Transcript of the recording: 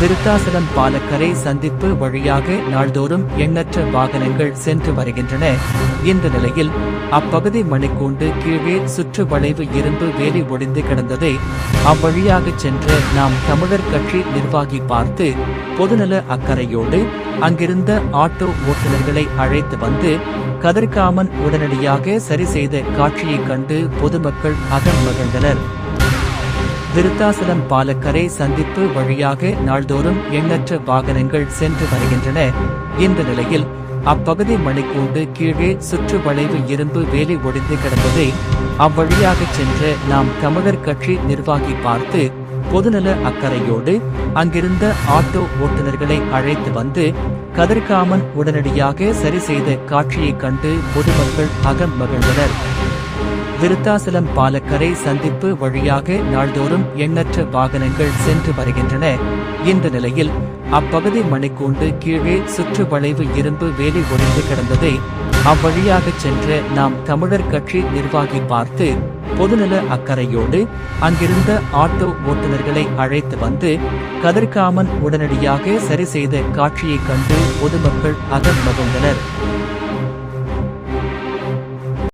விருத்தாசலம் பாலக்கரை சந்திப்பு வழியாக நாள்தோறும் எண்ணற்ற வாகனங்கள் சென்று வருகின்றன. இந்த நிலையில் அப்பகுதி மணிக்கூண்டு கீழே சுற்று வளைவு இரும்பு வேலி ஒடிந்து கிடந்ததை அவ்வழியாக சென்ற நாம் தமிழர் கட்சி நிர்வாகி பார்த்து பொதுநல அக்கறையோடு அங்கிருந்த ஆட்டோ ஓட்டுநர்களை அழைத்து வந்து கதிர்காமன் உடனடியாக சரி செய்த காட்சியைக் கண்டு பொதுமக்கள் அகம் மகிழ்ந்தனர். விருத்தாசலம் பாலக்கரை சந்திப்பு வழியாக நாள்தோறும் எண்ணற்ற வாகனங்கள் சென்று வருகின்றன. இந்த நிலையில் அப்பகுதி மணிக்கூண்டு கீழே சுற்று வளைவு இரும்பு வேலை ஒடிந்து கிடந்ததை அவ்வழியாக சென்ற நாம் தமிழர் கட்சி நிர்வாகி பார்த்து பொதுநல அக்கறையோடு அங்கிருந்த ஆட்டோ ஓட்டுநர்களை அழைத்து வந்து கதிர்காமன் உடனடியாக சரி செய்த காட்சியைக் கண்டு பொதுமக்கள் அகம் மகிழ்ந்தனர். விருத்தாசலம் பாலக்கரை சந்திப்பு வழியாக நாள்தோறும் எண்ணற்ற வாகனங்கள் சென்று வருகின்றன. இந்த நிலையில் அப்பகுதி மணிக்கூண்டு கீழே சுற்று வளைவு இரும்பு வேலி ஒடிந்து கிடந்ததை அவ்வழியாக சென்ற நாம் தமிழர் கட்சி நிர்வாகி பார்த்து பொதுநல அக்கறையோடு அங்கிருந்த ஆட்டோ ஓட்டுநர்களை அழைத்து வந்து கதிர்காமன் உடனடியாக சரி செய்த காட்சியைக் கண்டு பொதுமக்கள் அகம்